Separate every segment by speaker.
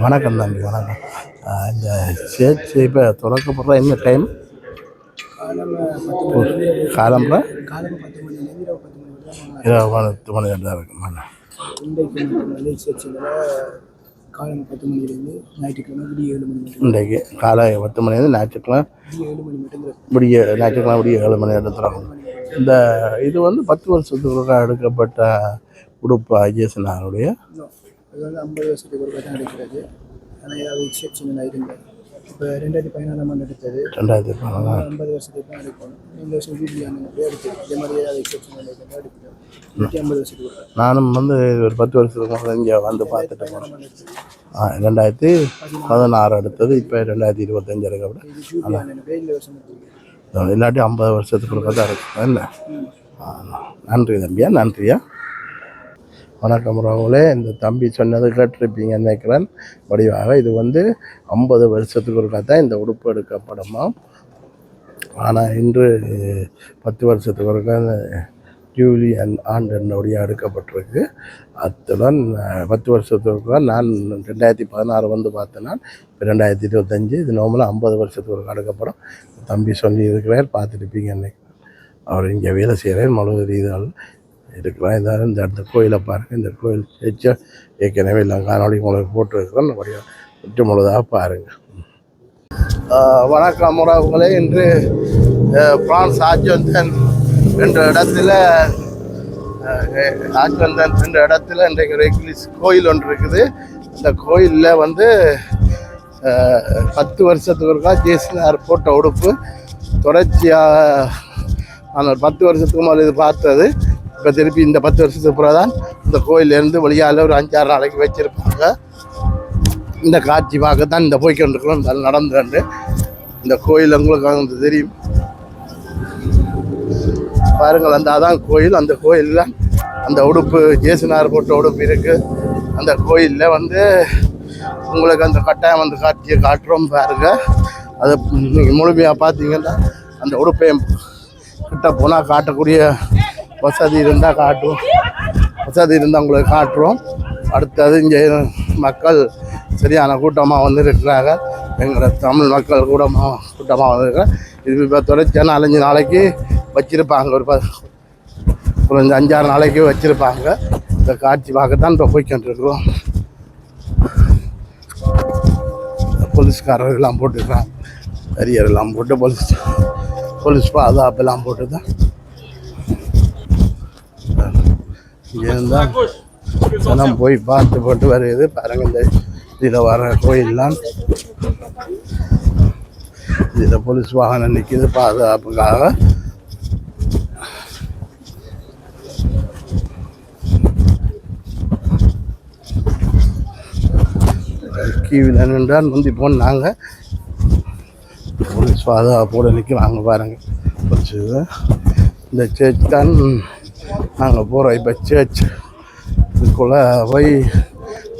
Speaker 1: வணக்கம் தம்பி வணக்கம். இந்த சேர்ச் இப்போ திறக்கப்படுற என்ன டைம் காலம்புற
Speaker 2: காலம் பத்து மணிலேருந்து இரவு பத்து மணி
Speaker 1: தான் இருக்கும்
Speaker 2: காலம் பத்து மணிலேருந்து ஞாயிற்றுக்கிழமை விடிய ஏழு மணி
Speaker 1: இன்றைக்கு காலை பத்து மணிலேருந்து ஞாயிற்றுக்கிழமை
Speaker 2: ஏழு மணி மட்டும் திறக்கும்.
Speaker 1: விடிய ஞாயிற்றுக்கிழமை விடிய ஏழு மணி நேரம் திறக்கணும் இந்த இது வந்து பத்து வருஷத்துக்கு எடுக்கப்பட்ட உடுப்பு ஐஎஸ்என்ஆருடைய
Speaker 2: அது வந்து ஐம்பது வருஷத்துக்கு ஒரு தான் எடுக்கிறது ஆனால் ஏதாவது எக்ஸப்ஷனில் இருந்தது இப்போ ரெண்டாயிரத்தி பதினாலாம் ஆண்டு எடுத்தது
Speaker 1: ரெண்டாயிரத்தி பதினாலாம்
Speaker 2: ஐம்பது வருஷத்துக்கு தான் எடுக்கணும் இந்த வருஷம் வீட்டில் அந்த இதே மாதிரி ஏதாவது எக்ஸப்ஷன் எடுக்கிறதா எடுக்கிறோம் நூற்றி ஐம்பது வருஷத்துக்கு
Speaker 1: நானும் வந்து ஒரு பத்து வருஷத்துக்கு முதல்ல இங்கே வந்து பார்த்துட்டு போனேன் ஆ, ரெண்டாயிரத்தி பதினாறு எடுத்தது இப்போ ரெண்டாயிரத்தி இருபத்தஞ்சு
Speaker 2: இது வருஷம் எடுத்துருக்கு
Speaker 1: இல்லாட்டி ஐம்பது வருஷத்துக்குள்ள தான் இருக்கும் என்ன ஆ, நன்றி தம்பியா நன்றியா வணக்கம் ராகுலே. இந்த தம்பி சொன்னது கேட்டிருப்பீங்கன்னு நினைக்கிறேன். வடிவாக இது வந்து ஐம்பது வருஷத்துக்கு ஒருக்கா தான் இந்த உடுப்பு எடுக்கப்படுமா? ஆனால் இன்று பத்து வருஷத்துக்கு ஒருக்கா இந்த ஜூலியன் ஆண்டனுடைய எடுக்கப்பட்டிருக்கு. அத்துடன் பத்து வருஷத்துக்கு ஒருக்கா நான் ரெண்டாயிரத்தி பதினாறு வந்து பார்த்தேன்னா இப்போ ரெண்டாயிரத்தி இருபத்தஞ்சு இது நார்மலாக ஐம்பது வருஷத்துக்கு ஒருக்கா எடுக்கப்படும். தம்பி சொல்லி இருக்கிறார் பார்த்துருப்பீங்க அன்னைக்கு அவர் இங்கே வேலை செய்கிறார் மழுவது இதால் இருக்கிறார் இந்த இந்த இடத்த கோயிலை பாருங்கள் இந்த கோயில் வச்சு ஏற்கனவே எல்லாம் காணொலி உங்களுக்கு போட்டுருக்கிறோம். அப்படியே சுற்று முழுதாக பாருங்கள் வணக்கம் உறவுகளே. இன்று பிரான்ஸ் ஆஜ்வந்தன் என்ற இடத்துல அஹ், ஆஜ்வந்தன் என்ற இடத்துல இன்றைக்கு ஒரு இங்கிலீஷ் கோயில் ஒன்று இருக்குது. அந்த கோயிலில் வந்து பத்து வருஷத்துக்கு ஒருக்கா ஜேசினார் போட்ட உடுப்பு. தொடர்ச்சியாக ஆனால் பத்து வருஷத்துக்கு முதல்ல இது பார்த்தது. இப்போ திருப்பி இந்த பத்து வருஷத்துக்கு பிறகு தான் இந்த கோயிலேருந்து வெளியால் ஒரு அஞ்சாறு நாளைக்கு வச்சுருப்பாங்க. இந்த காட்சி பார்க்கத்தான் இந்த போய்கொண்டிருக்கிறோம் இருக்கிறோம் இந்த நடந்துட்டு இந்த கோயில் உங்களுக்கு வந்து தெரியும். பாருங்கள் அந்த அதான் கோயில். அந்த கோயிலில் அந்த உடுப்பு ஜேசுனார் போட்ட உடுப்பு இருக்குது அந்த கோயிலில் வந்து உங்களுக்கு அந்த கட்டாயம் அந்த காட்சியை காட்டுறோம் பாருங்கள் அதை நீங்கள் முழுமையாக பார்த்தீங்கன்னா அந்த உடுப்பை கிட்ட போனால் காட்டக்கூடிய வசதி இருந்தால் காட்டுவோம். வசதி இருந்தால் உங்களுக்கு காட்டுறோம். அடுத்தது இங்கே மக்கள் சரியான கூட்டமாக வந்து எங்களோட தமிழ் மக்கள் கூட்டமாக கூட்டமாக வந்திருக்காங்க இது இப்போ தொடர்ச்சியாக நாலஞ்சு நாளைக்கு வச்சுருப்பாங்க. ஒரு ப ஒரு அஞ்சாறு நாளைக்கு வச்சுருப்பாங்க. இந்த காட்சி பார்க்கத்தான் இப்போ போய்கொண்டிருக்கிறோம் போலீஸ்காரர்கள்லாம் போலீஸ்காரர் போட்டுருக்காங்க கரியர் எல்லாம் போட்டு போலீஸ் போலீஸ் பாதுகாப்பு எல்லாம் போட்டு தான் இருந்தால் ஜனம் போய் பார்த்து போட்டு வருது. பாருங்க இந்த இதில் வர கோயில்லாம். இதில் போலீஸ் வாகனம் நிற்கிது பாதுகாப்புக்காக. கீவில் நின்றால் முந்தி போனாங்க. போலீஸ் பாதுகாப்போடு நிற்கிறாங்க பாருங்க. போலீஸ் இது. இந்த சர்ச் தான். நாங்கள் போகிறோம் இப்போ சேர்ச் இதுக்குள்ளே போய்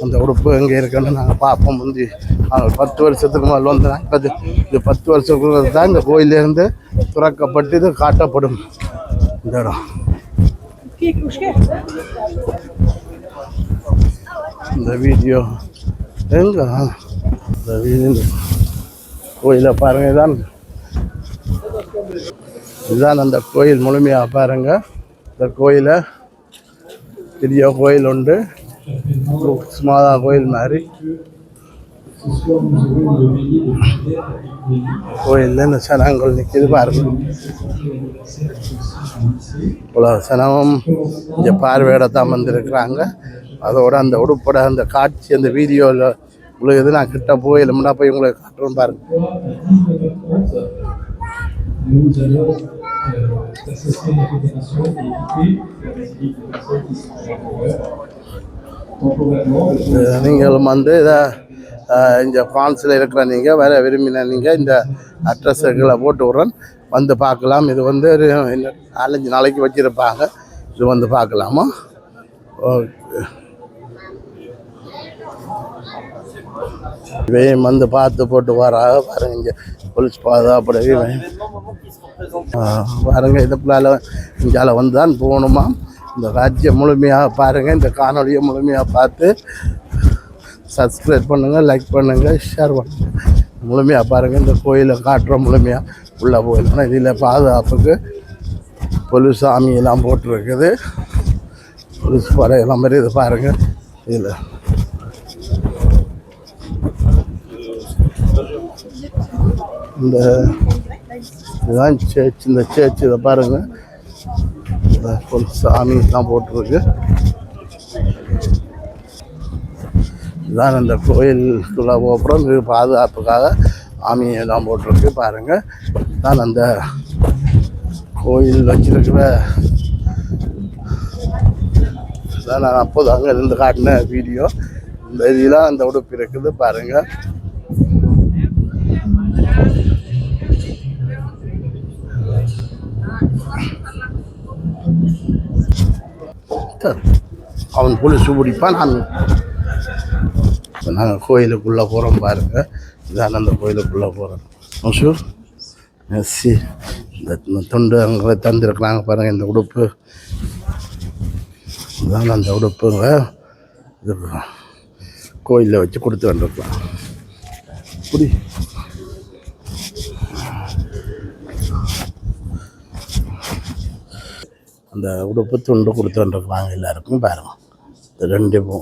Speaker 1: அந்த உடுப்பு எங்கே இருக்குன்னு நாங்கள் பார்ப்போம். முந்தி நாங்கள் பத்து வருஷத்துக்கு மேலே வந்து இப்போ இது இது பத்து வருஷத்துக்கு தான் இந்த கோயிலேருந்து துறக்கப்பட்டு இது காட்டப்படும். இந்த இடம். இந்த வீடியோ எங்க? இந்த வீடியோ கோயிலை பாருங்க இதான். இதுதான் அந்த கோயில் முழுமையாக பாருங்கள் இந்த கோயிலை பெரிய கோயில் உண்டு. மாதா கோயில் மாதிரி. கோயிலில் இந்த சனங்கள் நிற்கிது பாருங்க. இவ்வளோ சனமும் இங்கே பார்வையிடத்தான் வந்திருக்கிறாங்க. அதோட அந்த உடுப்பட அந்த காட்சி அந்த வீடியோவில் உங்களுக்கு எது நான் கிட்ட போய் இல்லைன்னா போய் உங்களுக்கு காட்டுறோம் பாருங்க.
Speaker 3: Nous la fédération et équiper la personnes qui sont
Speaker 1: வந்து இதை இங்கே ஃப்ரான்ஸில் இருக்கிற நீங்கள் வர விரும்பின நீங்கள் இந்த அட்ரஸ்களை போட்டு விட்றேன். வந்து பார்க்கலாம். இது வந்து ஒரு நாலஞ்சு நாளைக்கு வச்சுருப்பாங்க. இது வந்து பார்க்கலாமா? ஓகே. வந்து பார்த்து போட்டு வராக பாருங்க இங்கே போலீஸ் பாதுகாப்பு பாருங்கள் இதுக்குள்ளால் இங்கால வந்து தான் போகணுமா? இந்த ராஜ்யம் முழுமையாக பாருங்கள் இந்த காணொலியை முழுமையாக பார்த்து சப்ஸ்கிரைப் பண்ணுங்கள் லைக் பண்ணுங்கள் ஷேர் பண்ணுங்கள் முழுமையாக பாருங்கள் இந்த கோயிலை காட்டுறோம் முழுமையாக உள்ளே போயிடலாம் இதில் பாதுகாப்புக்கு பொலு சாமியெல்லாம் போட்டிருக்குது. போலீஸ் படையெல்லாம் மாதிரி இது பாருங்கள் இதில். இந்த இதுதான் சேர்ச் இந்த சேர்ச் இதை பாருங்கள் சாமி தான் போட்டிருக்கு. இதுதான் அந்த கோயிலுக்குள்ளே கோபுரம் இது பாதுகாப்புக்காக ஆமியெல்லாம் போட்டிருக்கு. பாருங்கள் தான் அந்த கோயில் வச்சிருக்கிற இதான் நான் அப்போது அங்கே இருந்து காட்டின வீடியோ இந்த இதெல்லாம் அந்த உடுப்பு இருக்குது. பாருங்கள் அவன் புலிசு பிடிப்பான் நான் நாங்கள் கோயிலுக்குள்ளே போகிறோம் பாருங்க. இதான் அந்த கோயிலுக்குள்ளே போகிறோம் மசூ மெஸ்ஸி இந்த இந்த தொண்டு அங்கே தந்துருக்குறாங்க பாருங்கள் இந்த உடுப்பு. இதான் அந்த உடுப்புங்க. இது கோயிலில் வச்சு கொடுத்து வந்துருக்கலாம். புடி. அந்த உடுப்பு துண்டு கொடுத்துருக்குறாங்க எல்லாருக்கும் பாருங்கள் இந்த ரெண்டு பூ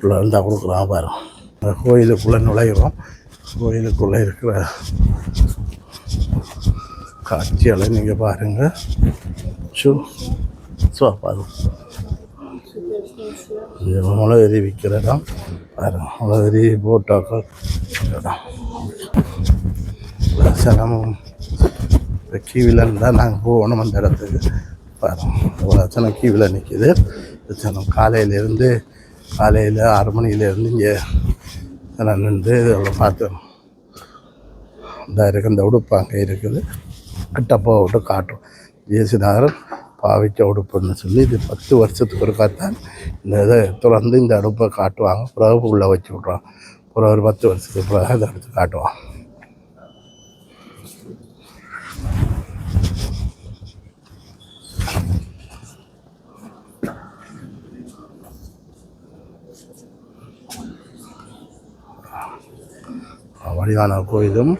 Speaker 1: இருந்தால் கொடுக்குறாங்க பாருங்கள் அந்த கோயிலுக்குள்ளே நுழைகிறோம் கோயிலுக்குள்ளே இருக்கிற காட்சிகளை நீங்கள் பாருங்கள் ஷூ ஸோ பாருங்க இது விற்கிற இடம். பாருங்கள் முளகரி போட்டோக்கள். இடம் சிரமம் இந்த தான் நாங்கள் போகணும் அந்த இடத்துக்கு. பாருங்கள் இவ்வளோ சனம் கீழே நிற்கிது இந்த காலையிலேருந்து காலையில் ஆறு மணியிலேருந்து இங்கே நான் நின்று இதெல்லாம் பார்த்தோம் இந்த இருக்கு இந்த உடுப்பு அங்கே இருக்குது. கிட்ட போக விட்டு காட்டும். ஜேசுநாதர் பாவிச்ச உடுப்புன்னு சொல்லி இது பத்து வருஷத்துக்கு ஒருக்கா தான் இந்த இதை தொடர்ந்து இந்த அடுப்பை காட்டுவாங்க. பிறகு உள்ளே வச்சு விட்ருவாங்க பிறகு ஒரு பத்து வருஷத்துக்கு பிறகு அதை எடுத்து காட்டுவான். வடிவான கோயிலும்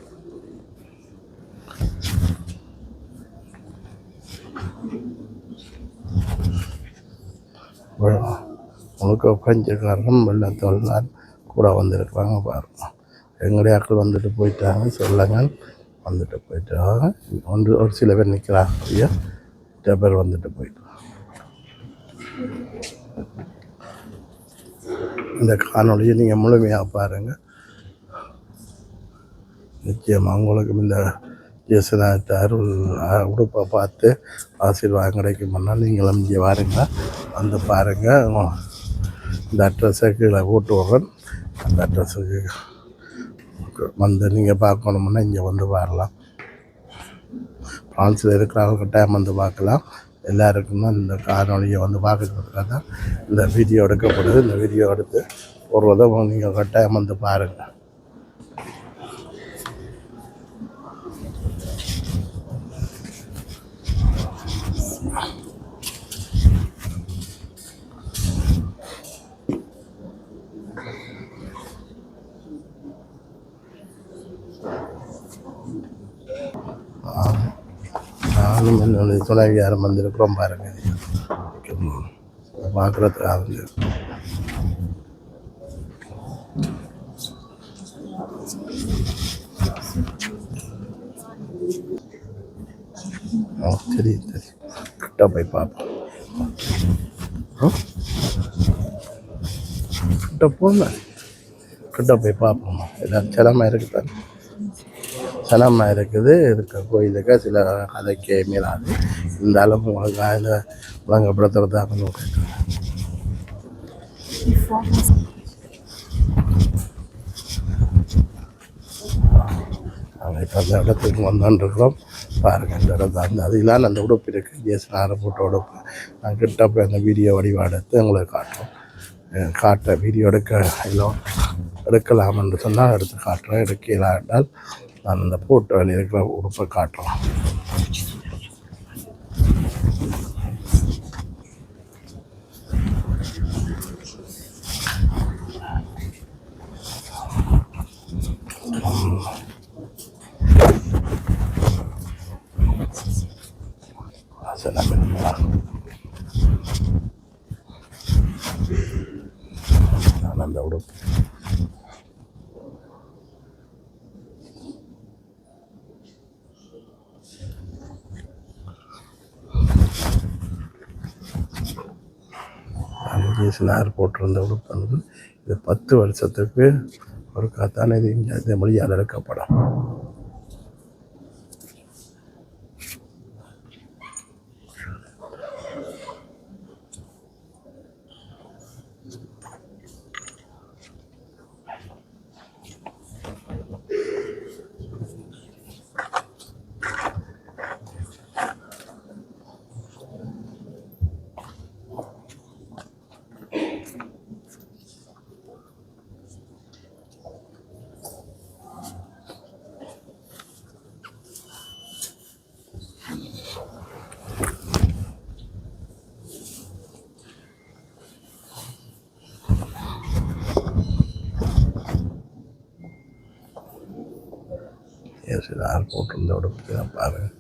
Speaker 1: உனக்கு பஞ்சக்காரரும் வெள்ளத்தோல்தான் கூட வந்திருக்கிறாங்க பாருங்க எங்களுடைய ஆட்கள் வந்துட்டு போயிட்டாங்க சொல்லுங்கள். வந்துட்டு போயிட்டாங்க. ஒன்று ஒரு சில பேர் நிற்கிறாங்க ஐயா. சில பேர் வந்துட்டு போயிட்டாங்க. இந்த காணொலியை நீங்கள் முழுமையாக பாருங்கள் நிச்சயமாக உங்களுக்கு இந்த இயேசுநாத அருள் உடுப்பை பார்த்து ஆசீர்வாதம் கிடைக்கும்னா நீங்களும் இங்கே வாருங்க வந்து பாருங்கள் இந்த அட்ரஸை கீழே போட்டு விட்றேன். அந்த அட்ரஸுக்கு வந்து நீங்கள் பார்க்கணுமுன்னா இங்கே வந்து பாரலாம். ஃப்ரான்ஸில் இருக்கிறவங்க கட்டாயம் வந்து பார்க்கலாம். எல்லாருக்குமே இந்த காணொலியை வந்து பார்க்கறதுக்காக தான் இந்த வீடியோ எடுக்கப்படுது. இந்த வீடியோ எடுத்து ஒரு உதவி நீங்கள் கட்டாயம் வந்து பாருங்கள் நானும் என்னுடைய துணைவியாரம் வந்திருக்கிறோம் பாருங்க. பார்க்குறதுக்காக வந்து ஆ, தெரியும் தெரியும் கிட்ட போய் பார்ப்போம் கிட்ட போங்க. கிட்ட போய் பார்ப்போம் எல்லாம் சிலமாக இருக்குதான் சனமாக இருக்குது. இருக்க கோயிலுக்கு சில கதைக்கு மீறாது இந்த அளவு உங்களுக்கு அதில் விளங்கப்படுத்துறதா கேட்குறேன் நாங்கள் இப்போ அந்த இடத்துக்கு வந்துருக்குறோம் பாருங்கள் இந்த தான். அது இல்லாமல் அந்த உடுப்பு இருக்குது ஜேசுநாதர் போட்ட உடுப்பு. நான் கிட்ட போய் அந்த வீடியோ வடிவாடுத்து எடுத்து உங்களுக்கு காட்டுறோம். காட்ட வீடியோ எடுக்க எல்லாம் எடுக்கலாம் என்று சொன்னால் எடுத்து காட்டுறேன். எடுக்கலாம் என்றால் நான் அந்த போட்டோ இருக்கிற உடுப்பை காட்டுறோம் உடுப்பு அங்கேஸ்னார் போட்டிருந்த உடுப்பு வந்து இது பத்து வருஷத்துக்கு ஒரு காத்தான இது இங்கே இந்த மொழியால் எடுக்கப்படும் ஏசுனார் போட்டிருந்த உடுப்பு தான் பாருங்கள்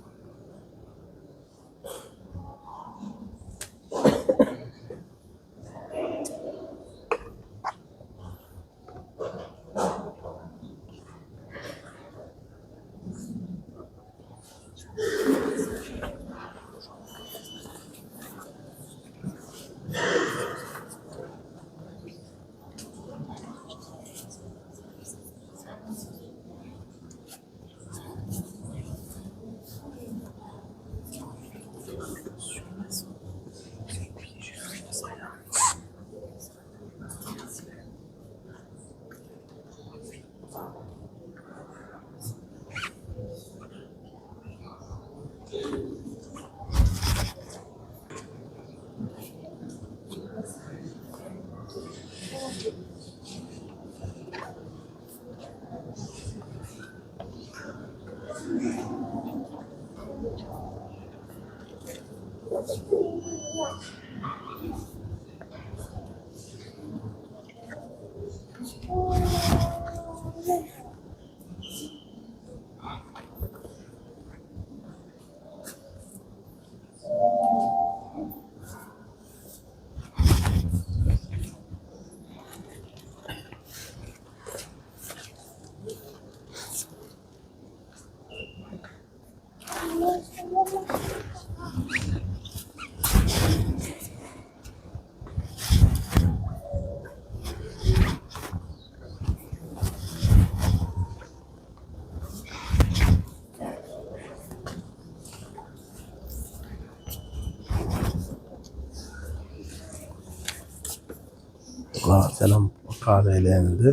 Speaker 1: வாசனம் காலையிலேருந்து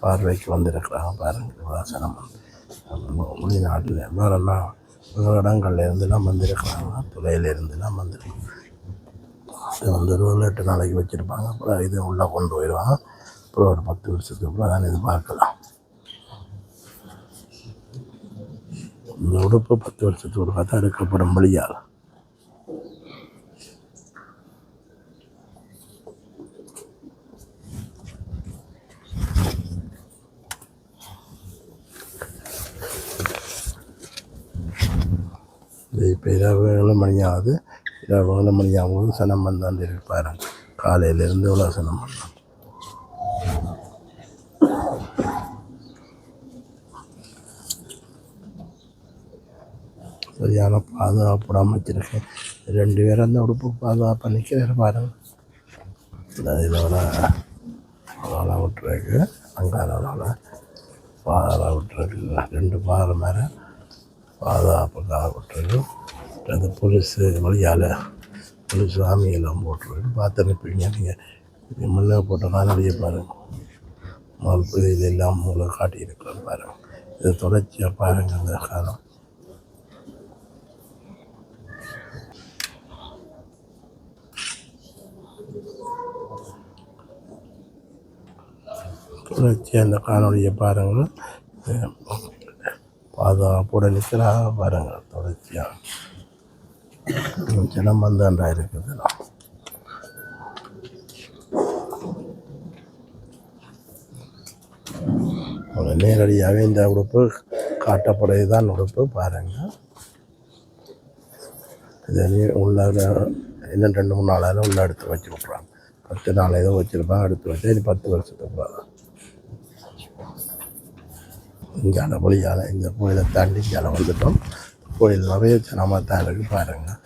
Speaker 1: பார்வைக்கு வந்திருக்கிறாங்க பாருங்க வாசனம். வெளிநாட்டில் வேறெல்லாம் வேறு இடங்கள்லேருந்துலாம் வந்திருக்கிறாங்க துறையிலேருந்துலாம் இது வந்து ஒரு எட்டு நாளைக்கு வச்சுருப்பாங்க அப்புறம் இது உள்ளே கொண்டு போயிடுவாங்க. அப்புறம் ஒரு பத்து வருஷத்துக்கு அப்புறம் தான் இது பார்க்கலாம். இந்த உடுப்பு பத்து வருஷத்துக்கு ஒரு பார்த்தா எடுக்கப்படும் வழியால் இது இப்போ இரவு ஏழு மணி ஆகுது இரவு ஏழு மணி ஆகும்போது சனம் வந்தாண்டு இருப்பார் காலையிலேருந்து இவ்வளோ சனம் பண்ணோம் சரியான பாதுகாப்பு அமைச்சிருக்கேன் ரெண்டு பேரும் அந்த உடுப்பு பாதுகாப்பாக நிற்கிற பாருங்க. இதோட அதோட விட்டுருக்கு. அங்கே அதோட பாதை விட்டுருக்கு. ரெண்டு பாறை மேலே பாதுகாப்புக்காக விட்டுருக்கு. அந்த போலீஸு வழியால் சாமி எல்லாம் போட்டுருக்கு பார்த்து அனுப்பிங்க நீங்கள் முன்னே போட்ட காணொலியை பாருங்கள் முதல் இது எல்லாம் உங்களை காட்டியிருக்கிறேன் பாருங்கள் இது தொடர்ச்சியாக பாருங்கள் அந்த காலம். தொடர்ச்சியாக அந்த காணொலியை பாருங்கள் இது நிற்கிறா பாருங்கள் தொடர்ச்சியாக ஜனம் வந்தாண்டா இருக்குதுலாம் இருக்குது நேரடியாகவே இந்த உடுப்பு காட்டப்படுறது தான் உடுப்பு பாருங்கள் இதை உள்ள இன்னும் ரெண்டு மூணு நாளாக உள்ள எடுத்து வச்சு விட்றாங்க பத்து நாள் ஏதோ வச்சுருப்பாங்க எடுத்து வச்சு இது பத்து வருஷத்துக்கு போதும் இங்கால வழியால் இந்த கோயிலை தாண்டி இங்கால வந்துட்டோம் கோயில் நிறைய ஜனமாக தான் இருக்குது பாருங்கள்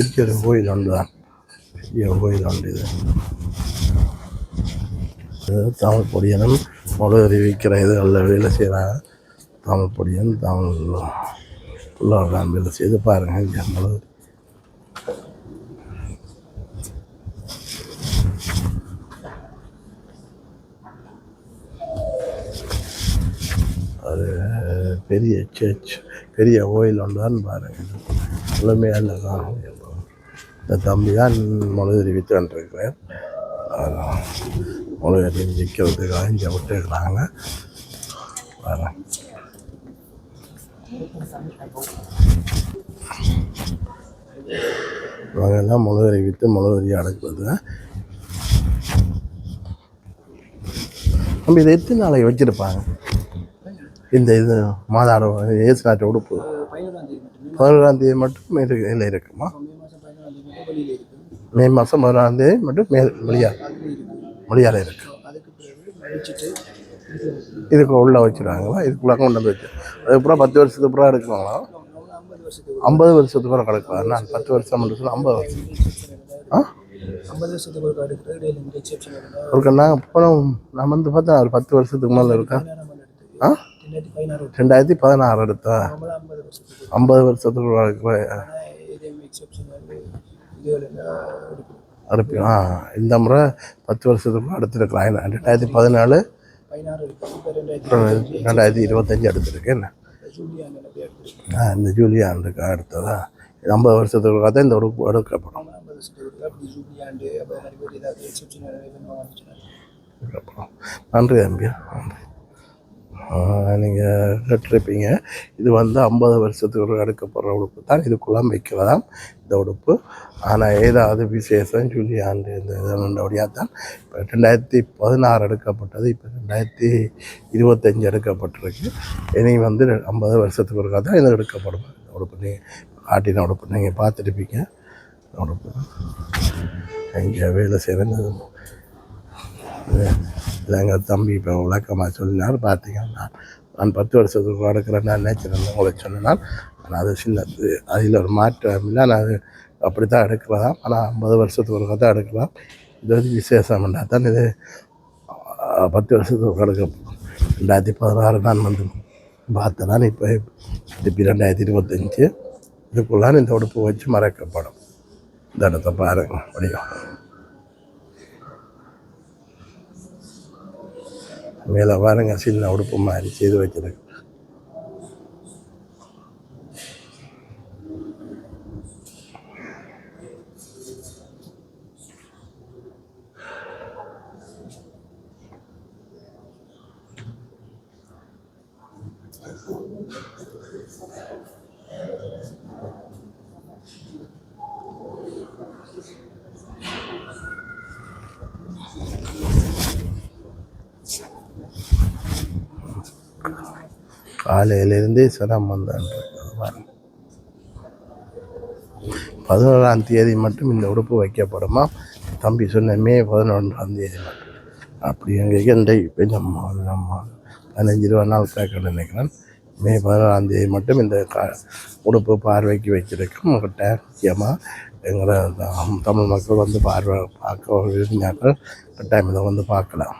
Speaker 1: பெரிய போய் கோயில் தான் பெரிய கோயில் ஒன்று இது தமிழ் பொடியனும் முதல் அறிவிக்கிற இதுகளில் வேலை செய்கிறாங்க தமிழ் பொடியன் தமிழ் உள்ளவர்கள் வேலை செய்து பாருங்கள் இங்கே அது பெரிய சர்ச் பெரிய கோயில் ஒன்று தான் பாருங்கள் தான் இந்த தம்பி தான் முழுதறி வித்து கொண்டிருக்கிறேன் முழுதறி விற்கிறதுக்காக இங்கே விட்டுருக்குறாங்க. வரேன் இவங்கெல்லாம் முழுதறி விற்று முழுதறி அடக்குறது தம்பி இதை எத்தனை நாளைக்கு வச்சுருப்பாங்க? இந்த இது மாதாட ஏசு நாட்டு உடுப்பு.
Speaker 2: பதினொன்றாம் தேதி மட்டும்
Speaker 1: பதினொன்றாம் தேதி மட்டும் இதில் இருக்குமா?
Speaker 2: மே மாதம் பதினொன்றாம் தேதி மட்டும்
Speaker 1: மே மாதம் பதினொன்றாம் தேதி மட்டும் மே மொழியா
Speaker 2: அதுலேயும் இருக்குது
Speaker 1: மொழியால் இருக்கு இதுக்கு உள்ளே வச்சுருவாங்களா இதுக்குள்ளே கொண்டு வந்து வச்சு அதுக்கப்புறம் பத்து வருஷத்துக்கு அப்புறம் எடுக்கணுங்களா
Speaker 2: ஐம்பது வருஷத்துக்கு
Speaker 1: அப்புறம் கிடக்கலாம் நான் பத்து வருஷம் மட்டும் ஐம்பது வருஷம். ஆ? நாங்கள் போனோம். நான் வந்து பார்த்தா ஒரு பத்து வருஷத்துக்கு மேலே இருக்கேன்
Speaker 2: பதினாறாம்
Speaker 1: ஆ?
Speaker 2: ரெண்டாயிரத்தி பதினாறு
Speaker 1: ரெண்டாயிரத்தி பதினாறு எடுத்தா?
Speaker 2: நம்மள ஐம்பது வருஷத்துக்கு
Speaker 1: ஐம்பது வருஷத்துக்கு இருக்கிற
Speaker 2: ஆனால் இதே எக்ஸப்ஷன் வந்து
Speaker 1: ஆ இந்த முறை பத்து வருஷத்துக்கு எடுத்துருக்கலாம் ரெண்டாயிரத்தி பதினாலு
Speaker 2: ரெண்டாயிரத்தி
Speaker 1: இருபத்தஞ்சி எடுத்திருக்கேன் என்ன? ஆ, இந்த ஜூலி ஆண்டுக்கு அடுத்ததா? ஐம்பது வருஷத்துக்கு பார்த்தா இந்த உடுப்பு எடுக்கப்படும். நன்றி தம்பி. நன்றி. நீங்கள் கேட்டிருப்பீங்க. இது வந்து ஐம்பது வருஷத்துக்கு ஒரு எடுக்கப்படுற உடுப்பு தான் இதுக்குள்ளே வைக்கிறதாம். இந்த உடுப்பு ஆனால் ஏதாவது விசேஷம் சொல்லி ஆண்டு இந்த இதனுடைய தான் இப்போ ரெண்டாயிரத்தி பதினாறு எடுக்கப்பட்டது. இப்போ ரெண்டாயிரத்தி இருபத்தஞ்சி எடுக்கப்பட்டிருக்கு. இனி வந்து ஐம்பது வருஷத்துக்கு ஒருக்கா தான் இது எடுக்கப்படும். உடுப்பு நீங்கள் காட்டின உடுப்பு. நீங்கள் பார்த்துருப்பீங்க. உடுப்பு இங்கே வேலை செய்கிறது எங்கள் தம்பி இப்போ விளக்கமாக சொல்லினார். பார்த்தீங்கன்னா நான் பத்து வருஷத்துக்கு எடுக்கிறேன். நான் நேச்சுரல் உங்களுக்கு சொன்னால் ஆனால் அது சின்ன அதில் ஒரு மாற்றம் இல்லை நான் அது அப்படி தான் எடுக்கிறதா ஆனால் ஐம்பது வருஷத்துக்கு ஒரு தான் எடுக்கலாம். இது வந்து விசேஷம்னா தான் இது பத்து வருஷத்துக்கு எடுக்க ரெண்டாயிரத்தி பதினாறு தான் வந்து பார்த்தேன் நான் இப்போ திருப்பி ரெண்டாயிரத்தி இருபத்தஞ்சி. இதுக்குள்ளான இந்த உடுப்பு வச்சு மறைக்கப்படும். இந்த இடத்த பாருங்க முடியும் மேலே பாருங்க சின்ன உடுப்பு மாதிரி செய்து வச்சிருக்கு. காலையிலேருந்தே சிரமம் தான் பதினோராம் தேதி மட்டும் இந்த உடுப்பு வைக்கப்படுமா? தம்பி சொன்ன மே பதினொன்றாம் தேதி மட்டும். அப்படி எங்கள் இரண்டை கொஞ்சம் நம்ம பதினஞ்சு இருபது நாள் கேட்க நினைக்கிறேன். மே பதினொன்றாம் தேதி மட்டும் இந்த கா உடுப்பு பார்வைக்கு வச்சிருக்கோம் உங்கள்கிட்ட முக்கியமாக எங்களை தமிழ் மக்கள் வந்து பார்வை பார்க்க விரும்பினார்கள். கட்டாயம் இதை வந்து பார்க்கலாம்.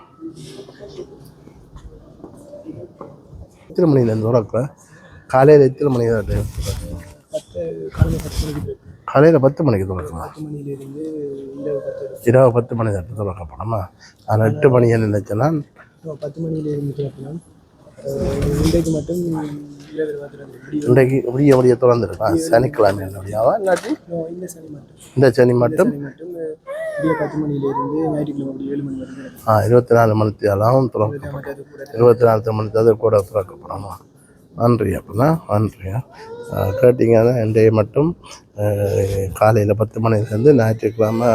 Speaker 1: எத்தனை மணிலேருந்து திறக்க காலையில் எத்தனை மணி தான் டைம்
Speaker 2: காலையில் பத்து மணிக்கு
Speaker 1: திறக்கலாம் பத்து இரவு பத்து மணி தான் திறக்கப்படமா நான் எட்டு மணி என்ன நினைச்சேன்னா
Speaker 2: பத்து மணிலேருந்து திறக்கலாம் இன்றைக்கு மட்டும்
Speaker 1: இன்றைக்கு விடிய விடிய திறந்துருக்கா சனிக்கிழமை இல்லாட்டி
Speaker 2: இந்த சனி மட்டும்
Speaker 1: இந்த சனி மட்டும்?
Speaker 2: விடிய பத்து மணியிலேருந்து ஞாயிற்றுக்கிழமை ஏழு மணி வரைக்கும்.
Speaker 1: ஆ இருபத்தி நாலு திறக்கப்படும்
Speaker 2: மற்ற அது கூட
Speaker 1: இருபத்தி நாலு திறக்கப்படமா நன்றி. அப்படின்னா நன்றியா கேட்டிங்கன்னா இன்றைய மட்டும் காலையில் பத்து மணிலேருந்து ஞாயிற்றுக்கிழமை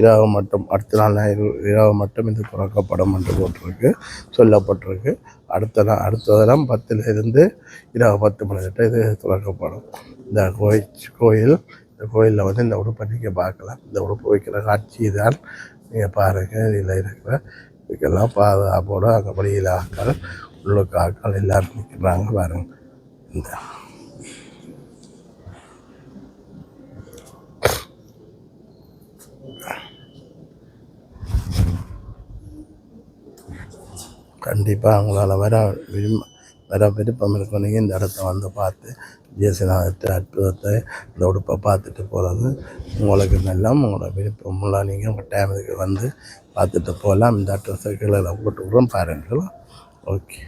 Speaker 1: இரவு மட்டும் அடுத்த நாள் ஞாயிறு இரவு மட்டும் இது திறக்கப்படும் என்று போட்டிருக்கு சொல்லப்பட்டிருக்கு. அடுத்த நாள் அடுத்த தினம் பத்துலேருந்து இரவு பத்து மணி வரை இது திறக்கப்படும். இந்த கோயில் கோயில் இந்த கோயிலில் வந்து இந்த உடுப்பை நீங்கள் பார்க்கலாம். இந்த உடுப்பு வைக்கிற காட்சி தான் நீங்கள் பாருங்கள் இதில் இருக்கிற இதுக்கெல்லாம் பாதுகாப்போடு அங்கே வெளியில் ஆட்கள் உள்ளுக்கு ஆட்கள் எல்லாரும் நிற்கிறாங்க பாருங்கள் இந்த. கண்டிப்பாக அவங்களால வர விரும்ப வர விருப்பம் இருக்கணும் நீங்கள் இந்த இடத்த வந்து பார்த்து ஜேசுநாதத்தை அற்புதத்தை இந்த உடுப்பை பார்த்துட்டு போகிறது உங்களுக்கு நல்லா உங்களோட விருப்பமுள்ள நீங்கள் உங்கள் டைமுக்கு வந்து பார்த்துட்டு போகலாம். இந்த அட்ரஸை கீழே போட்டு விட்றோம் பாருங்கள் ஓகே.